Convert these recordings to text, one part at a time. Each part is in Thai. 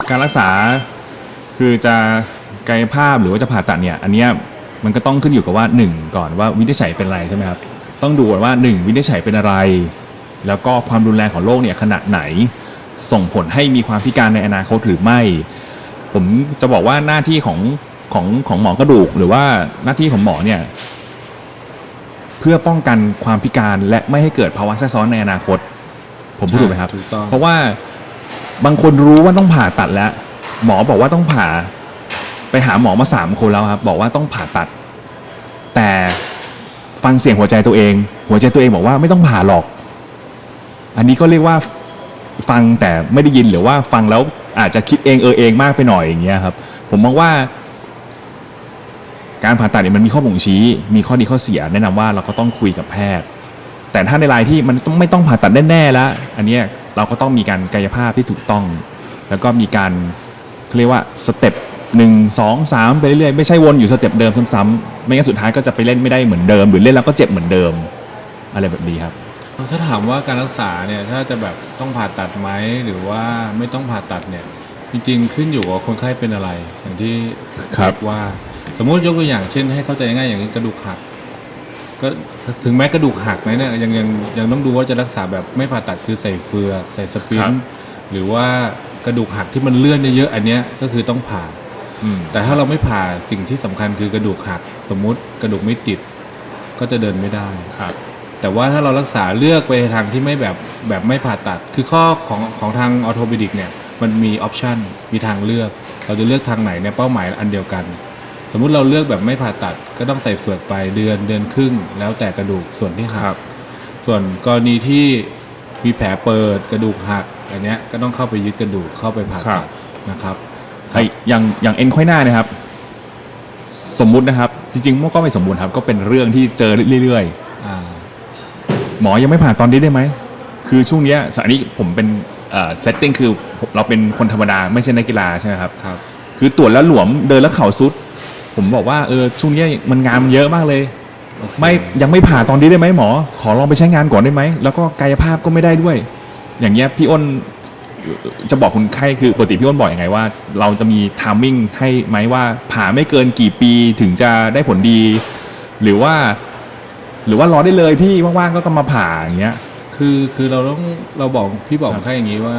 การรักษาคือจะกายภาพหรือว่าจะผ่าตัดเนี่ยอันเนี้ยมันก็ต้องขึ้นอยู่กับว่าหนึ่งก่อนว่าวินิจฉัยเป็นอะไรใช่ไหมครับต้องดูก่อนว่าหนึ่งวินิจฉัยเป็นอะไร แล้วก็ความรุนแรงของโรคเนี่ยขนาดไหนส่งผลให้มีความพิการในอนาคตหรือไม่ ผมจะบอกว่าหน้าที่ของของของหมอกระดูก หรือว่าหน้าที่ของหมอเนี่ยเพื่อป้องกันความพิการและไม่ให้เกิดภาวะแทรกซ้อนในอนาคต ผมพูดถูกไหมครับถูกต้องเพราะว่า บางคนรู้ว่าต้องผ่าตัดแล้ว หมอบอกว่าต้องผ่า ไปหาหมอมาสามคนแล้วครับ บอกว่าต้องผ่าตัด แต่ฟังเสียงหัวใจตัวเอง หัวใจตัวเองบอกว่าไม่ต้องผ่าหรอก อันนี้ก็เรียกว่าฟังแต่ไม่ได้ยินหรือว่าฟังแล้วอาจจะคิดเองเออเองมากไปหน่อยอย่างเงี้ยครับ ผมมองว่า การผ่าตัดเนี่ยมันมีข้อบ่งชี้ มีข้อดีข้อเสีย แนะนำว่าเราก็ต้องคุยกับแพทย์ แต่ถ้าในรายที่มันไม่ต้องผ่าตัดแน่ๆแล้ว อันเนี้ย เราก็ต้องมีการกายภาพที่ถูกต้อง แล้วก็มีการเขาเรียกว่าสเต็ปหนึ่งสองสามไปเรื่อยๆไม่ใช่วนอยู่สเต็ปเดิมซ้ำๆไม่งั้นสุดท้ายก็จะไปเล่นไม่ได้เหมือนเดิม หรือเล่นแล้วก็เจ็บเหมือนเดิม อะไรแบบนี้ครับ ถ้าถามว่าการรักษาเนี่ยถ้าจะแบบต้องผ่าตัดไหมหรือว่าไม่ต้องผ่าตัดเนี่ยจริงๆขึ้นอยู่กับคนไข้เป็นอะไร อย่างที่ครับเอกว่า สมมุติยกตัวอย่างเช่นให้เข้าใจง่ายๆอย่างนี้กระดูกหัก ก็ถึงแม้กระดูกหักนะเนี่ยยังยังยังต้องดูว่าจะรักษาแบบไม่ผ่าตัดคือใส่เฟือกใส่สปรินท์หรือว่ากระดูกหักที่มันเลื่อนเยอะๆอันเนี้ยก็คือต้องผ่าอืมแต่ถ้าเราไม่ผ่าสิ่งที่สำคัญคือกระดูกหัก สมมุติกระดูกไม่ติด ก็จะเดินไม่ได้ครับ แต่ว่าถ้าเรารักษาเลือกไปในทางที่ไม่แบบแบบไม่ผ่าตัด คือข้อของของทางออโท p ปดิกเนี่ยมันมีออปชันมีทางเลือก เราจะเลือกทางไหนเนี่ยเป้าหมายอันเดียวกัน สมมุติเราเลือกแบบไม่ผ่าตัดก็ต้องใส่เฟือกไปเดือนเดือนครึ่ง แล้วแต่กระดูกส่วนที่หัครักบส่วนกรณีที่มีแผลเปิดกระดูกหักอันเนี้ยก็ต้องเข้าไปยึดกระดูกเข้าไปผ่าครัตับดนะครับไอ้อย่างอย่างเอ็นค่อยหน้าเนะครับ สมมุตินะครับ จริงๆมันก็ไม่สมบูรณ์ครับ ก็เป็นเรื่องที่เจอเรื่อยๆอ่าหมอยังไม่ผ่าตอนนี้ได้ไหมคือช่วงเนี้ยสอันนี้ผมเป็นเซตติ้งคือเราเป็นคนธรรมดาไม่ใช่นักกีฬาใช่ไหมครับครับ คือตรวจแล้วหลวมเดินแล้วเข่าซุด ผมบอกว่าเออช่วงเนี้ยมันงานมันเยอะมากเลยโอเคไม่ยังไม่ผ่าตอนนี้ได้ไหมหมอ ขอลองไปใช้งานก่อนได้ไหม แล้วก็กายภาพก็ไม่ได้ด้วย อย่างเงี้ยพี่อ้นจะบอกคนไข้คือปกติพี่อ้นบอกอยังไงว่า เราจะมีทามมิ่งให้ไหมว่าผ่าไม่เกินกี่ปีถึงจะได้ผลดี หรือว่า หรือว่ารอได้เลยพี่ว่างๆก็มาผ่าอย่างเงี้ย คือคือเราต้องเราบอกพี่บอกครับแค่อย่างนี้ว่า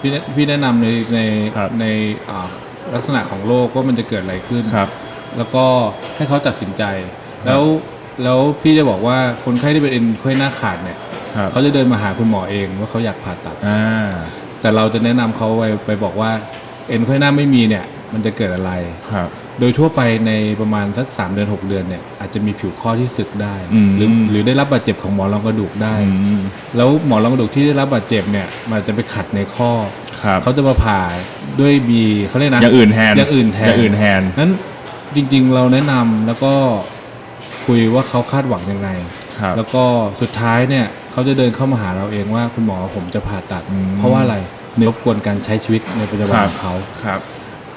พี่แนะพี่แนะนำในในครับในอ่าลักษณะของโรคว่ามันจะเกิดอะไรขึ้นครับ แล้วก็ให้เขาตัดสินใจ แล้วแล้วพี่จะบอกว่าคนไข้ที่เป็นเอ็นไขว้หน้าขาดเนี่ยครับเขาจะเดินมาหาคุณหมอเองว่าเขาอยากผ่าตัด อ่า แต่เราจะแนะนำเขาไปไปบอกว่าเอ็นไขว้หน้าไม่มีเนี่ย มันจะเกิดอะไร ครับ โดยทั่วไปในประมาณสักสามเดือนหกเดือนเนี่ยอาจจะมีผิวข้อที่สึกได้ อืม หรือหรือได้รับบาดเจ็บของหมอนรองกระดูกได้ อืมแล้วหมอนรองกระดูกที่ได้รับบาดเจ็บเนี่ยมันอาจจะไปขัดในข้อ ครับเขาจะมาผ่าด้วยมีเขาเรียกนะอย่างอื่นแทนอย่างอื่นแทน อย่างอื่นแทน นั้น จริง ๆ เราแนะนำแล้วก็คุยว่าเขาคาดหวังยังไง ครับ แล้วก็สุดท้ายเนี่ยเขาจะเดินเข้ามาหาเราเองว่าคุณหมอผมจะผ่าตัด อืม เพราะว่าอะไรเนื้อรบกวนการใช้ชีวิตในปัจจุบันครับของเขา ครับ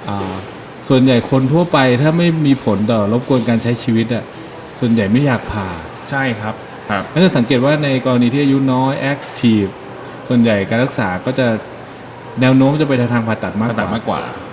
อ่าส่วนใหญ่คนทั่วไปถ้าไม่มีผลต่อรบกวนการใช้ชีวิตอะส่วนใหญ่ไม่อยากผ่าใช่ครับครับถ้าจะสังเกตว่าในกรณีที่อายุน้อยแอคทีฟส่วนใหญ่การรักษาก็จะแนวโน้มจะไปทางผ่าตัดมากผ่าตัดมากกว่าเ